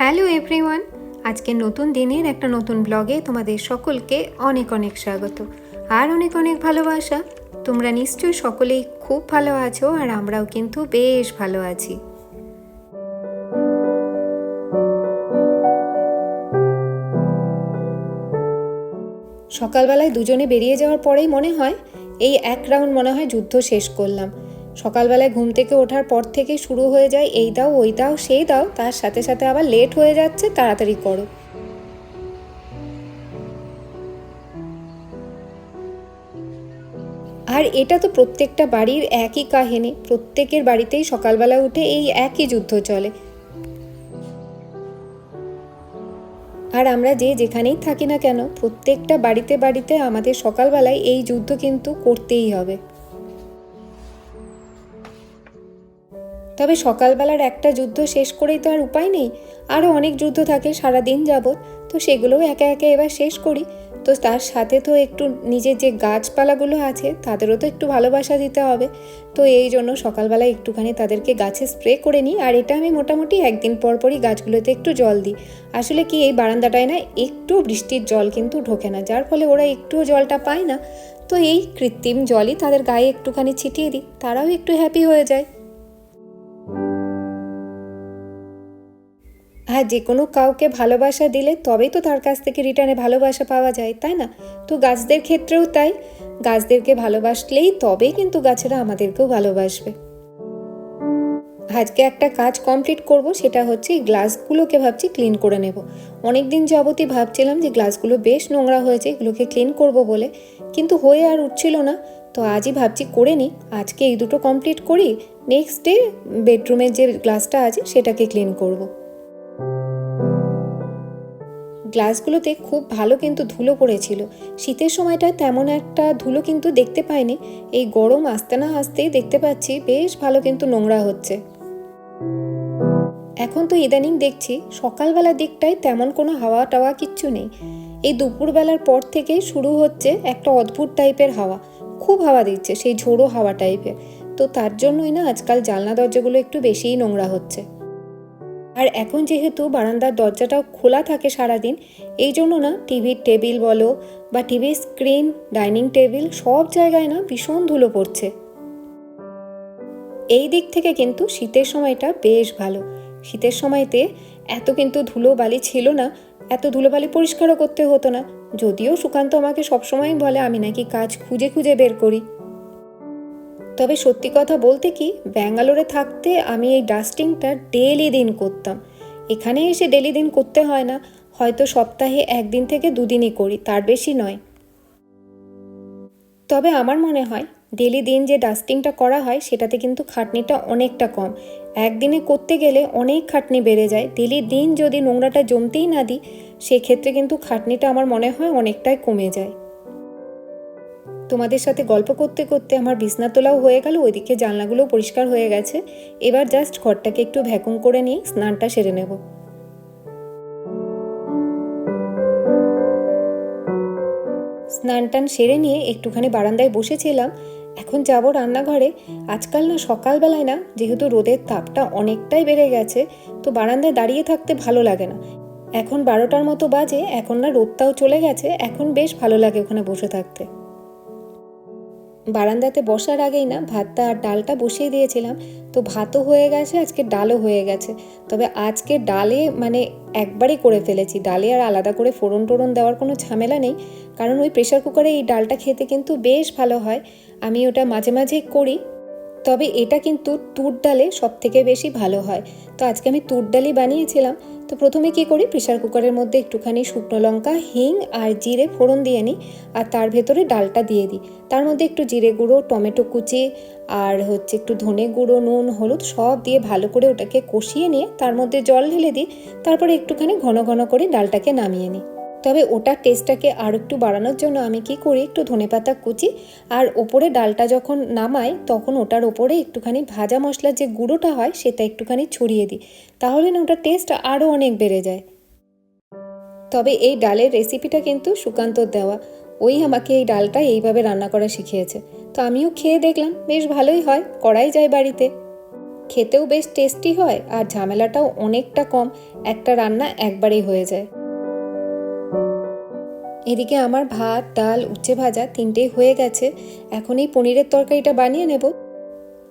Hello everyone, আজকে নতুন দিনের একটা নতুন ব্লগে তোমাদের সকলকে অনেক অনেক স্বাগত আর অনেক অনেক ভালোবাসা। তোমরা নিশ্চয়ই সকলেই খুব ভালো আছো আর আমরাও কিন্তু বেশ ভালো আছি। সকালবেলায় দুজনে বেরিয়ে যাওয়ার পরেই মনে হয়, এই এক রাউন্ড মনে হয় যুদ্ধ শেষ করলাম। সকালবেলায় ঘুম থেকে ওঠার পর থেকে শুরু হয়ে যায় এই দাও, ওই দাও, সেই দাও, তার সাথে সাথে আবার লেট হয়ে যাচ্ছে, তাড়াতাড়ি করো। আর এটা তো প্রত্যেকটা বাড়ির একই কাহিনী, প্রত্যেকের বাড়িতেই সকালবেলা উঠে এই একই যুদ্ধ চলে। আর আমরা যে যেখানেই থাকি না কেন, প্রত্যেকটা বাড়িতে বাড়িতে আমাদের সকালবেলায় এই যুদ্ধ কিন্তু করতেই হবে। তবে সকালবেলার একটা যুদ্ধ শেষ করেই তো আর উপায় নেই। আরও অনেক যুদ্ধ থাকে সারা দিন যাবৎ। তো সেগুলোও একে একে এবার শেষ করি। তো তার সাথে তো একটু নিজের যে গাছপালাগুলো আছে, তাদেরও তো একটু ভালোবাসা দিতে হবে। তো এই জন্য সকালবেলায় একটুখানি তাদেরকে গাছে স্প্রে করে নিই। আর এটা আমি মোটামুটি একদিন পর পরই গাছগুলোতে একটু জল দিই। আসলে কি এই বারান্দাটায় না একটু বৃষ্টির জল কিন্তু ঢোকে না, যার ফলে ওরা একটুও জলটা পায় না। তো এই কৃত্রিম জলই তাদের গায়ে একটুখানি ছিটিয়ে দিই। তারাও একটু হ্যাপি হয়ে যায়। হ্যাঁ যে কোনো কাউকে ভালোবাসা দিলে তবেই তো তার কাছ থেকে রিটার্নে ভালোবাসা পাওয়া যায়, তাই না? তো গাছদের ক্ষেত্রেও তাই। গাছদেরকে ভালোবাসলেই তবেই কিন্তু গাছেরা আমাদেরকেও ভালোবাসবে। আজকে একটা কাজ কমপ্লিট করব, সেটা হচ্ছে এই গ্লাসগুলোকে ভাবছি ক্লিন করে নেব। অনেক দিন যাবতই ভাবছিলাম যে গ্লাসগুলো বেশ নোংরা হয়েছে, এগুলোকে ক্লিন করব বলে। কিন্তু হয়ে আর উঠছিল না। তো আজই ভাবছি করে নিই। আজকে এই দুটো কমপ্লিট করি নেক্সট ডে বেডরুমের যে গ্লাসটা আছে, সেটাকে ক্লিন করব। গ্লাসগুলোতে খুব ভালো কিন্তু ধুলো পড়েছিল। শীতের সময়টায় তেমন একটা ধুলো কিন্তু দেখতে পাইনি। এই গরম আসতে না আসতেই দেখতে পাচ্ছি বেশ ভালো কিন্তু নোংরা হচ্ছে। এখন তো ইদানিং দেখছি সকালবেলার দিকটায় তেমন কোনো হাওয়া টাওয়া কিচ্ছু নেই। এই দুপুরবেলার পর থেকে শুরু হচ্ছে একটা অদ্ভুত টাইপের হাওয়া। খুব হাওয়া দিচ্ছে সেই ঝোড়ো হাওয়া টাইপের। তো তার জন্যই না আজকাল জানলা দরজাগুলো একটু বেশিই নোংরা হচ্ছে। আর এখন যেহেতু বারান্দার দরজাটাও খোলা থাকে সারাদিন, এই জন্য না টিভির টেবিল বলো বা টিভির স্ক্রিন, ডাইনিং টেবিল সব জায়গায় না ভীষণ ধুলো পড়ছে। এই দিক থেকে কিন্তু শীতের সময়টা বেশ ভালো। শীতের সময়তে এত কিন্তু ধুলো বালি ছিল না, এত ধুলোবালি পরিষ্কারও করতে হতো না। যদিও সুকান্ত আমাকে সবসময় বলে, আমি নাকি কাজ খুঁজে খুঁজে বের করি। তবে সত্যি কথা বলতে কি, ব্যাঙ্গালোরে থাকতে আমি এই ডাস্টিংটা ডেলি দিন করতাম। এখানে এসে ডেলি দিন করতে হয় না, হয়তো সপ্তাহে একদিন থেকে দুদিনই করি, তার বেশি নয়। তবে আমার মনে হয় ডেলি দিন যে ডাস্টিংটা করা হয়, সেটাতে কিন্তু খাটনিটা অনেকটা কম। একদিনে করতে গেলে অনেক খাটনি বেড়ে যায়। ডেলি দিন যদি নোংরাটা জমতেই না দিই, সেক্ষেত্রে কিন্তু খাটনিটা আমার মনে হয় অনেকটাই কমে যায়। তোমাদের সাথে গল্প করতে করতে আমার বিছনা তোলাও হয়ে গেল, ওইদিকে জানলাগুলোও পরিষ্কার হয়ে গেছে। এবার জাস্ট ঘরটাকে একটু ভ্যাকুম করে নিয়ে স্নানটা সেরে নেব। স্নান টান সেরে নিয়ে একটুখানি বারান্দায় বসেছিলাম। এখন যাব রান্নাঘরে। আজকাল না সকালবেলায় না, যেহেতু রোদের তাপটা অনেকটাই বেড়ে গেছে, তো বারান্দায় দাঁড়িয়ে থাকতে ভালো লাগে না। এখন বারোটার মতো বাজে, এখন না রোদটাও চলে গেছে, এখন বেশ ভালো লাগে ওখানে বসে থাকতে। বারান্দাতে বসার আগেই না ভাতটা আর ডালটা বসিয়ে দিয়েছিলাম, তো ভাতও হয়ে গেছে, আজকে ডালও হয়ে গেছে। তবে আজকে ডালে মানে একবারই করে ফেলেছি, ডালে আর আলাদা করে ফোড়ন টোড়ন দেওয়ার কোনো ঝামেলা নেই, কারণ ওই প্রেশার কুকারে এই ডালটা খেতে কিন্তু বেশ ভালো হয়। আমি ওটা মাঝে মাঝে করি তবে এটা কিন্তু তুর ডালে সব থেকে বেশি ভালো হয়। তো আজকে আমি তুর ডালই বানিয়েছিলাম। তো প্রথমে কি করি? প্রেশার কুকারের মধ্যে একটুখানি শুকনো লঙ্কা, হিং আর জিরে ফোড়ন দিয়ে নিই আর তার ভেতরে ডালটা দিয়ে দিই। তার মধ্যে একটু জিরে গুঁড়ো, টমেটো কুচি আর হচ্ছে একটু ধনে গুঁড়ো, নুন, হলুদ সব দিয়ে ভালো করে ওটাকে কষিয়ে নিয়ে তার মধ্যে জল ঢেলে দিই। তারপরে একটুখানি ঘন ঘন করে ডালটাকে নামিয়ে নিই। তবে ওটার টেস্টটাকে আর একটু বাড়ানোর জন্য আমি কি করি, একটু ধনেপাতা কুচি আর ওপরে ডালটা যখন নামাই, তখন ওটার ওপরে একটুখানি ভাজা মশলার যে গুঁড়োটা হয়, সেটা একটুখানি ছড়িয়ে দিই। তাহলে না ওটার টেস্ট আরও অনেক বেড়ে যায়। তবে এই ডালের রেসিপিটা কিন্তু সুকান্তর দেওয়া। ওই আমাকে এই ডালটা এইভাবে রান্না করা শিখিয়েছে। তো আমিও খেয়ে দেখলাম, বেশ ভালোই হয়, করাই যায় বাড়িতে। খেতেও বেশ টেস্টি হয় আর ঝামেলাটাও অনেকটা কম। একটা রান্না একবারেই হয়ে যায়। এদিকে আমার ভাত, ডাল, উচ্ছে ভাজা তিনটেই হয়ে গেছে। এখন এই পনিরের তরকারিটা বানিয়ে নেব।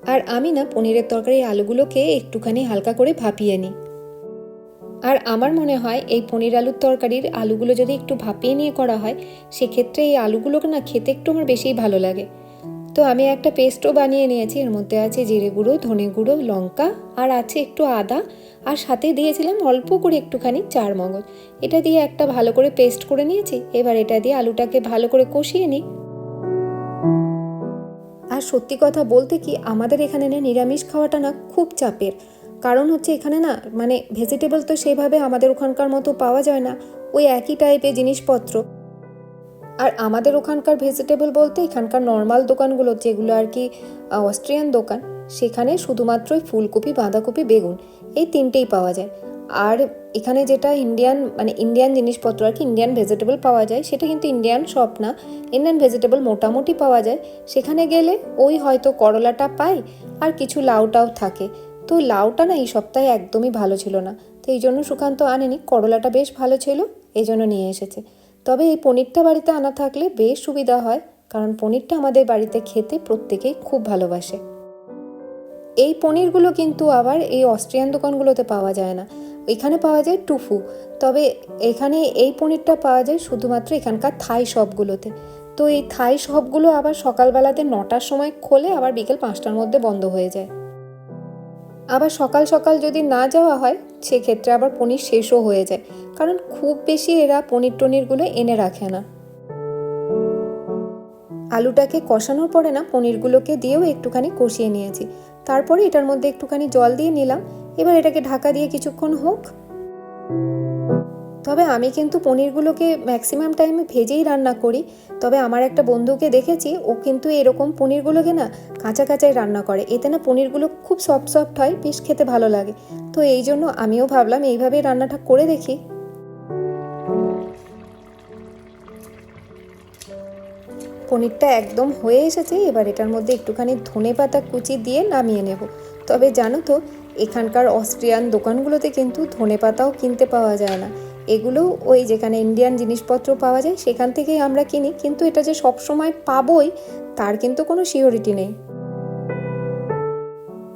আর আমি না পনিরের তরকারি আলুগুলোকে একটুখানি হালকা করে ভাপিয়ে নিই। আর আমার মনে হয় এই পনির আলুর তরকারির আলুগুলো যদি একটু ভাপিয়ে নিয়ে করা হয়, সেক্ষেত্রে এই আলুগুলোকে না খেতে একটু আমার বেশিই ভালো লাগে। তো আমি একটা পেস্টও বানিয়ে নিয়েছি। এর মধ্যে আছে জিরে গুঁড়ো, ধনে গুঁড়ো, লঙ্কা আর আছে একটু আদা। আর সাথে দিয়েছিলাম অল্প করে একটুখানি চার মগজ এটা দিয়ে একটা ভালো করে পেস্ট করে নিয়েছি। এবার এটা দিয়ে আলুটাকে ভালো করে কষিয়ে নিই। আর সত্যি কথা বলতে কি, আমাদের এখানে না নিরামিষ খাওয়াটা না খুব চাপের। কারণ হচ্ছে এখানে না মানে ভেজিটেবল তো সেভাবে আমাদের ওখানকার মতো পাওয়া যায় না। ওই একই টাইপের জিনিসপত্র। আর আমাদের ওখানকার ভেজিটেবল বলতে এখানকার নর্মাল দোকানগুলো যেগুলো আর কি অস্ট্রিয়ান দোকান, সেখানে শুধুমাত্রই ফুলকপি, বাঁধাকপি, বেগুন, এই তিনটেই পাওয়া যায়। আর এখানে যেটা ইন্ডিয়ান মানে ইন্ডিয়ান জিনিসপত্র আর কি ইন্ডিয়ান ভেজিটেবল পাওয়া যায়, সেটা কিন্তু ইন্ডিয়ান শপ না ইন্ডিয়ান ভেজিটেবল মোটামুটি পাওয়া যায়। সেখানে গেলে ওই হয়তো করলাটা পাই আর কিছু লাউটাও থাকে। তো লাউটা না এই সপ্তাহে একদমই ভালো ছিল না। তো এই জন্য সুকান্ত আনেনি, করলাটা বেশ ভালো ছিল, এই জন্য নিয়ে এসেছে। তবে এই পনিরটা বাড়িতে আনা থাকলে বেশ সুবিধা হয়, কারণ পনিরটা আমাদের বাড়িতে খেতে প্রত্যেকেই খুব ভালোবাসে। এই পনিরগুলো কিন্তু আবার এই অস্ট্রিয়ান দোকানগুলোতে পাওয়া যায় না। এখানে পাওয়া যায় টুফু, তবে এখানে এই পনিরটা পাওয়া যায় শুধুমাত্র এখানকার থাই শপগুলোতে তো এই থাই শপগুলো আবার সকালবেলাতে নটার সময় খোলে, আবার বিকেল পাঁচটার মধ্যে বন্ধ হয়ে যায়। আবার সকাল সকাল যদি না যাওয়া হয়, সেক্ষেত্রে আবার পনির শেষও হয়ে যায়। কারণ খুব বেশি এরা পনির টনিরগুলো এনে রাখে না। আলুটাকে কষানোর পরে না, পনিরগুলোকে দিয়েও একটুখানি কষিয়ে নিয়েছি। তারপরে এটার মধ্যে একটুখানি জল দিয়ে নিলাম। এবার এটাকে ঢাকা দিয়ে কিছুক্ষণ হোক। তবে আমি কিন্তু পনিরগুলোকে ম্যাক্সিমাম টাইমে ভেজেই রান্না করি। তবে আমার একটা বন্ধুকে দেখেছি, ও কিন্তু এরকম পনিরগুলোকে না কাঁচা কাঁচাই রান্না করে। এতে না পনিরগুলো খুব সফট সফট হয়, বেশ খেতে ভালো লাগে। তো এই জন্য আমিও ভাবলাম এইভাবেই রান্নাটা করে দেখি। পনিরটা একদম হয়ে এসেছে, এবার এটার মধ্যে একটুখানি ধনে পাতা কুচি দিয়ে নামিয়ে নেব। তবে জানো তো, এখানকার অস্ট্রিয়ান দোকানগুলোতে কিন্তু ধনে পাতাও কিনতে পাওয়া যায় না। এগুলো ওই যেখানে ইন্ডিয়ান জিনিসপত্র পাওয়া যায়, সেখান থেকেই আমরা কিনি। কিন্তু এটা যে সব সময় পাবোই, তার কিন্তু কোনো সিওরিটি নেই।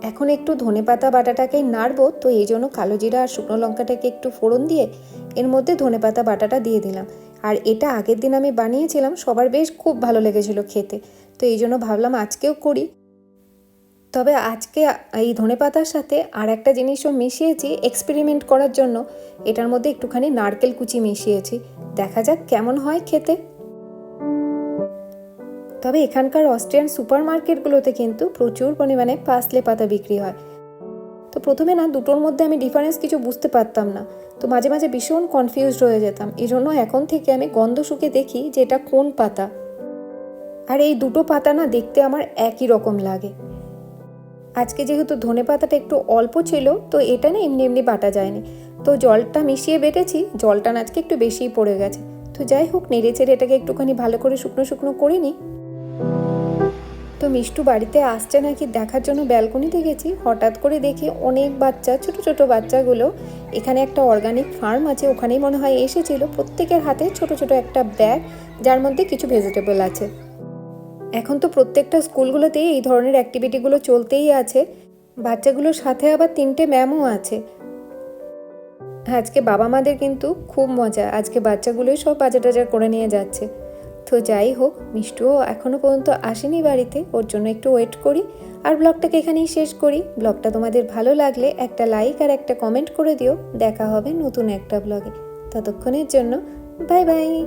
এখন একটু ধনে পাতা বাটাটাকে নাড়বো, তো এই জন্য কালো জিরা আর শুকনো লঙ্কাটাকে একটু ফোড়ন দিয়ে এর মধ্যে ধনে পাতা বাটাটা দিয়ে দিলাম। আর এটা আগের দিন আমি বানিয়েছিলাম, সবার বেশ খুব ভালো লেগেছিল খেতে। তো এই জন্য ভাবলাম আজকেও করি। তবে আজকে এই ধনে পাতার সাথে আর একটা জিনিসও মিশিয়েছি এক্সপেরিমেন্ট করার জন্য। এটার মধ্যে একটুখানি নারকেল কুচি মিশিয়েছি। দেখা যাক কেমন হয় খেতে। তবে এখানকার অস্ট্রিয়ান সুপার মার্কেটগুলোতে কিন্তু প্রচুর পরিমাণে পাসলে পাতা বিক্রি হয়। তো প্রথমে না, দুটোর মধ্যে আমি ডিফারেন্স কিছু বুঝতে পারতাম না। তো মাঝে মাঝে ভীষণ কনফিউজড হয়ে যেতাম। এই জন্য এখন থেকে আমি গন্ধ শুকে দেখি যে এটা কোন পাতা। আর এই দুটো পাতা না দেখতে আমার একই রকম লাগে। আজকে যেহেতু ধনে পাতাটা একটু অল্প ছিল, তো এটা না এমনি এমনি বাটা যায়নি। তো জলটা মিশিয়ে বেটেছি, জলটা আজকে একটু বেশিই পড়ে গেছে। তো যাই হোক, নেড়ে চেড়ে এটাকে একটুখানি ভালো করে শুকনো শুকনো করে নিই। তো মিষ্টু বাড়িতে আসছে নাকি দেখার জন্য ব্যালকনিতে গেছি, হঠাৎ করে দেখি অনেক বাচ্চা, ছোট ছোট বাচ্চাগুলো। এখানে একটা অর্গানিক ফার্ম আছে, ওখানেই মনে হয় এসেছিল। প্রত্যেকের হাতে ছোট ছোট একটা ব্যাগ যার মধ্যে কিছু ভেজিটেবল আছে। এখন তো প্রত্যেকটা স্কুলগুলোতেই এই ধরনের অ্যাক্টিভিটিগুলো চলতেই আছে। বাচ্চাগুলোর সাথে আবার তিনটে ম্যামও আছে। আজকে বাবা মাদের কিন্তু খুব মজা। আজকে বাচ্চাগুলোই সব বাজার টাজার করে নিয়ে যাচ্ছে। তো যাই হোক, মিষ্টুও এখনও পর্যন্ত আসেনি বাড়িতে। ওর জন্য একটু ওয়েট করি। আর ব্লগটাকে এখানেই শেষ করি। ব্লগটা তোমাদের ভালো লাগলে একটা লাইক আর একটা কমেন্ট করে দিও। দেখা হবে নতুন একটা ব্লগে ততক্ষণের জন্য বাই বাই